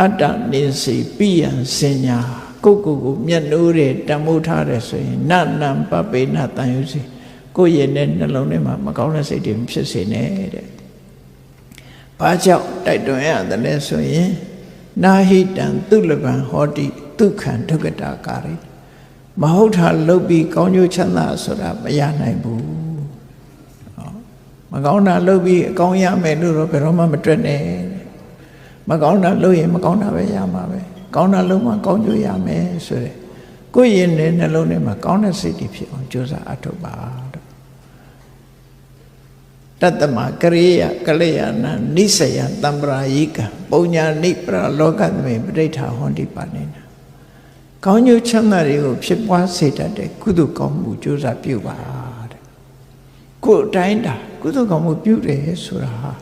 အတ္တနေစီပိယံစင်ညာကိုယ့်ကိုယ်ကိုမျက်နှိုးတယ်တမိုးထားတယ်ဆိုရင်နနံပပေနတန်ယူစီကိုယ့်ရဲ့နဲ့နှလုံးထဲမှာမကောင်းတဲ့စိတ်တွေမဖြစ်စေနဲ့တဲ့။ဘာကြောင့်တိုက်တွန်းရတယ်လဲဆိုရင်နာဟိတံသူလပံဟောတိဒုက္ခံဒုက္ကတာကာရိမဟုတ်တာလုတ်ပြီးကောင်းကျိုးချမ်းသာဆိုတာမရနိုင်ဘူး။ဟောမကောင်းတာလုတ်ပြီးအကောင်းရမယ်လို့တော့ဘယ်တော့မှမတွက်နဲ့။ မကောင်းတာလုပ်ရင်မကောင်းတာပဲရမှာပဲ။ကောင်းတာလုပ်မှကောင်းကျိုးရမယ်ဆိုတဲ့ကိုယ့်ရင်နဲ့နှလုံးထဲမှာကောင်းတဲ့စိတ်တွေဖြစ်အောင်ကြိုးစားအထောက်ပါတော့တတ္တမကရိယကလျာဏနိစယတံပရာယိကပုံညာနိပရလောကသမေပဋိဋ္ဌာဟောတိပါနေနာကောင်းကျိုးချမ်းသာတွေကိုဖြစ်ပွားစေတတ်တဲ့ကုသိုလ်ကောင်းမှုကြိုးစားပြုပါတဲ့ကိုယ်အတိုင်းတာကုသိုလ်ကောင်းမှုပြုတယ်ဆိုတာဟာ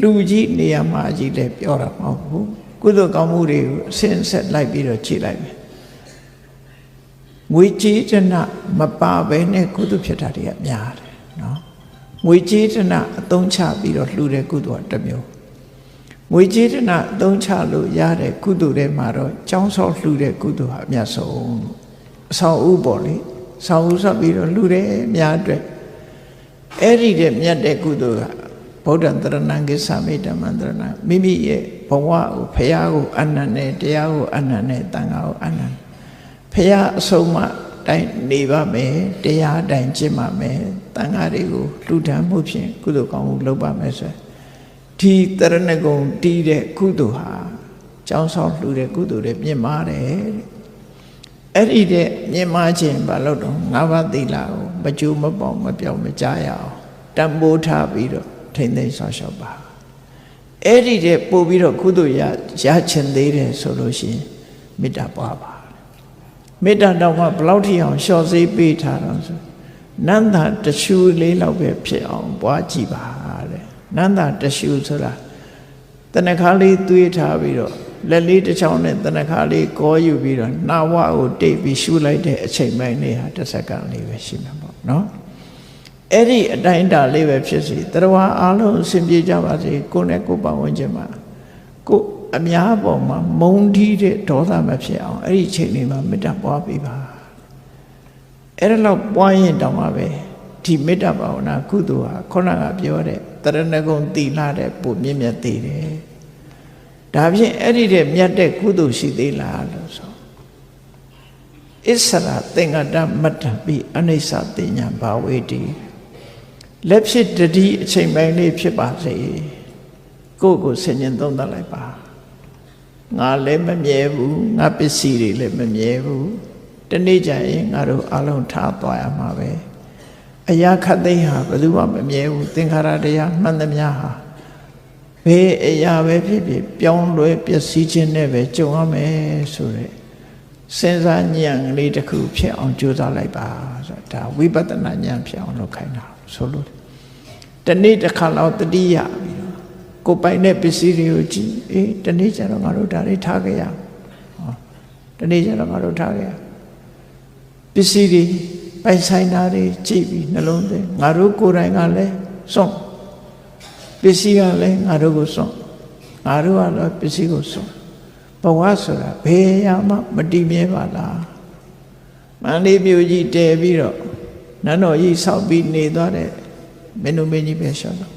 လူကြီးနေရာမှာကြီးလည်းပြောတာမဟုတ်ဘူးကုသိုလ်ကောင်းမှုတွေကိုအစင်ဆက်လိုက်ပြီးတော့ကြည့်လိုက်မယ်ငွေကြေးတနမပါဘဲနဲ့ကုသိုလ်ဖြစ်တာတွေကများတယ်နော်ငွေကြေးတနအသုံးချပြီးတော့လှူတဲ့ကုသိုလ်ကတစ်မျိုးငွေကြေးတနအသုံးချလို့ရတဲ့ကုသိုလ်တွေမှာတော့ចောင်းဆောက်လှူတဲ့ကုသိုလ်ဟာအမြတ်ဆုံးအဆောင်ဥပေါ့လေဆောင်ဥဆောက်ပြီးတော့လှူတယ်အများအတွက်အဲ့ဒီတဲ့မြတ်တဲ့ကုသိုလ်က ဗုဒ္ဓံတရဏံကိသမိဓမ္မံတရဏံမိမိရဲ့ဘဝကိုဖရာကိုအနန္တနဲ့တရားကိုအနန္တနဲ့တန်ခါကိုအနန္တဖရာအဆုံးမတိုင်းနေပါမယ်တရားတိုင်းကျင့်ပါမယ်တန်ခါတွေကိုလှူဒန်းမှုဖြင့်ကုသိုလ်ကောင်းမှုလုပ်ပါမယ်ဆိုဒီတရဏဂုံတီးတဲ့ကုသိုလ်ဟာကျောင်းဆောင်လှူတဲ့ကုသိုလ်တွေမြင့်မာတယ်တဲ့အဲ့ဒီတဲ့မြင့်မာခြင်းဘာလို့တော့ငါးပါးသီလကိုမကြိုးမပေါမပြောင်းမကြားရအောင်တံပိုးထားပြီးတော့ ထိမ့်သိမ်းဆောက်ရှောက်ပါအဲ့ဒီတဲ့ပို့ပြီးတော့ကုသိုလ်ရရချင်သေးတယ်ဆိုလို့ရှိရင်မေတ္တာပွားပါမေတ္တာတော့မှဘလောက်ထိအောင်လျှော့စေးပေးထားတော့ဆိုနန္တာတရှူလေးလောက်ပဲဖြစ်အောင်ပွားကြည့်ပါတဲ့နန္တာတရှူဆိုတာတဏခါလေးသွေးထားပြီးတော့လက်လေးတစ်ချောင်းနဲ့တဏခါလေးကောယူပြီးတော့နှာဝကိုတိတ်ပြီးရှူလိုက်တဲ့အချိန်ပိုင်းလေးဟာတစ်စက္ကန့်လေးပဲရှိမှာပေါ့နော် အဲ့ဒီအတိုင်းတာလေးပဲဖြစ်စီတရဝအားလုံးအစဉ်ပြေကြပါစေကိုယ်နဲ့ကိုယ်ပတ်ဝန်းကျင်မှာကိုယ်အများပေါ်မှာမုန်းတီးတဲ့ဒေါသမဖြစ်အောင်အဲ့ဒီအချိန်လေးမှာမေတ္တာပွားပေးပါအဲ့ဒါလောက်ပွားရင်တောင်မှပဲဒီမေတ္တာဘာဝနာကုသိုလ်ဟာခုနကပြောတဲ့တရဏဂုံတီလာတဲ့ပုံမြင့်မြတ်သေးတယ်ဒါဖြင့်အဲ့ဒီတဲ့မြတ်တဲ့ကုသိုလ်ရှိသေးလားလို့ဆိုအစ္ဆရာသင်္ကတမတ္တပိအနိစ္စပညာဘာဝေတိ လက်ဖြစ်တတိအချိန်ပိုင်းလေးဖြစ်ပါစေကိုယ့်ကိုဆင်ញင်သုံးသပ်လိုက်ပါငါလည်းမမြဲဘူးငါပစ္စည်းတွေလည်းမမြဲဘူးတနေ့ကျရင်ငါတို့အလုံးထားသွားရမှာပဲအရာခတ်သိမ်းဟာဘယ်သူမှမမြဲဘူးသင်္ခါရတရားမှန်သမျှဟာဘယ်အရာပဲဖြစ်ဖြစ်ပြောင်းလဲပျက်စီးခြင်းနဲ့ပဲကြုံရမယ်ဆိုတဲ့စဉ်းစားဉာဏ်ကလေးတစ်ခုဖြစ်အောင်ကြိုးစားလိုက်ပါဆိုတာဒါဝိပဿနာဉာဏ်ဖြစ်အောင်လုပ်ခိုင်းတာ ဆိုလို့တနေ့တစ်ခါလောက်တတိယပြီးတော့ကိုယ်ပိုင်တဲ့ပစ္စည်းတွေကိုကြည့်အေးတနေ့ကျတော့ငါတို့ဒါလေးထားခဲ့ရဟောတနေ့ကျတော့ငါတို့ထားခဲ့ရပစ္စည်းတွေပိုင်ဆိုင်တာတွေကြည့်ပြီးနှလုံးသွင်းငါတို့ကိုယ်တိုင်ကလည်းစွန့်ပစ္စည်းကလည်းငါတို့ကိုစွန့်ငါတို့ကတော့ပစ္စည်းကိုစွန့်ဘဝဆိုတာဘယ်ရမှမတည်မြဲပါလားမန္လေးမြို့ကြီးတည်ပြီးတော့ နန်းတော်ကြီးဆောက်ပြီးနေသွားတဲ့မင်းတို့မင်းကြီးပဲရှော့တော့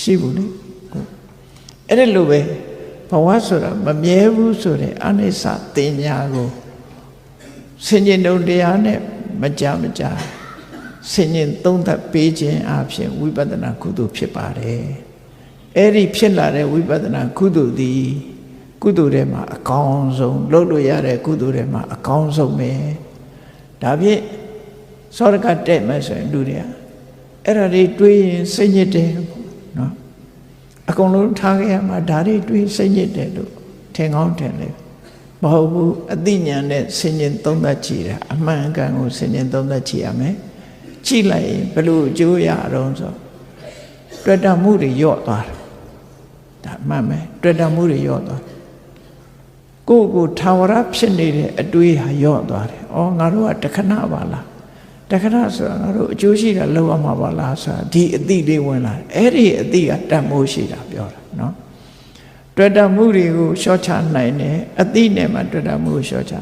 ရှိဘူးလေအဲ့ဒါလိုပဲဘဝဆိုတာမမြဲဘူးဆိုတဲ့အနိစ္စတင်ညာကိုဆင်ញင်တုံတရားနဲ့မကြမကြဆင်ញင်သုံးသပ်ပေးခြင်းအပြင်ဝိပဿနာကုသိုလ်ဖြစ်ပါတယ်အဲ့ဒီဖြစ်လာတဲ့ဝိပဿနာကုသိုလ်သည်ကုသိုလ်ထဲမှာအကောင်းဆုံးလုပ်လို့ရတဲ့ကုသိုလ်ထဲမှာအကောင်းဆုံးပဲဒါဖြင့် သောရကတဲ့မယ်ဆိုရင်လူတွေကအဲ့ဒါတွေတွေးရင်စိတ်ညစ်တယ်နော်အကုန်လုံးထားခဲ့ရမှာဒါတွေတွေးစိတ်ညစ်တယ်လို့ထင်ကောင်းထင်တယ်မဟုတ်ဘူးအသိဉာဏ်နဲ့ဆင်ញင်သုံးသပ်ကြည့်တာအမှန်အကန်ကိုဆင်ញင်သုံးသပ်ကြည့်ရမယ်ကြည့်လိုက်ရင်ဘလို့အကျိုးရအောင်ဆိုတွေ့တာမှုတွေယော့သွားတယ်ဒါမှန်မယ်တွေ့တာမှုတွေယော့သွားကိုယ့်ကိုထာဝရဖြစ်နေတဲ့အတွေးဟာယော့သွားတယ်။အော်ငါတို့ကတခဏပါလား။ တခဏဆိုတာငါတို့အကျိုးရှိတာလောက်ရမှာပါလားဆိုတာဒီအတိလေးဝင်လာတယ်။အဲ့ဒီအတိကတတ်မိုးရှိတာပြောတာနော်။တတွေ့တာမှုတွေကိုလျှော့ချနိုင်တယ်အတိနဲ့မှတွေ့တာမှုကိုလျှော့ချ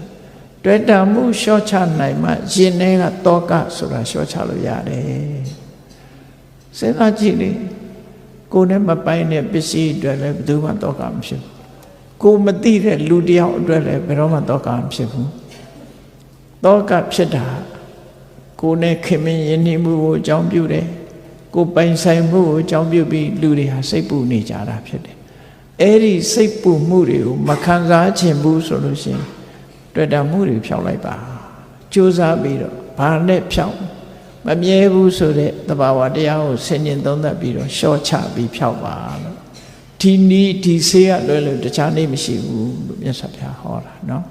တွေ့တာမှုလျှော့ချနိုင်မှရင်ထဲကတောကဆိုတာလျှော့ချလို့ရတယ်စဉ်းစားကြည့်လေကိုယ်နဲ့မပိုင်တဲ့ပစ္စည်းအတွက်လည်းဘယ်သူမှတောကမဖြစ်ဘူးကိုယ်မသိတဲ့လူတစ်ယောက်အတွက်လည်းဘယ်တော့မှတောကမဖြစ်ဘူးတောကဖြစ်တာ ကိုယ်နဲ့ခင်မင်းယဉ်နေမှုကိုအကြောင်းပြုတယ်ကိုယ်ပိုင်ဆိုင်မှုကိုအကြောင်းပြုပြီးလူတွေဟာစိတ်ပူနေကြတာဖြစ်တယ်အဲ့ဒီစိတ်ပူမှုတွေကိုမခံစားခြင်းဘူးဆိုလို့ရှိရင်တွေ့တာမှုတွေဖြောက်လိုက်ပါကြိုးစားပြီးတော့ဘာနဲ့ဖြောက်မမြဲဘူးဆိုတဲ့တဘာဝတရားကိုဆင်ញင်သုံးသပ်ပြီးတော့ရှော့ချပြီးဖြောက်ပါလို့ဒီနီးဒီဆေးရလွယ်လို့တခြားနေမရှိဘူးလို့မြတ်စွာဘုရားဟောတာเนาะ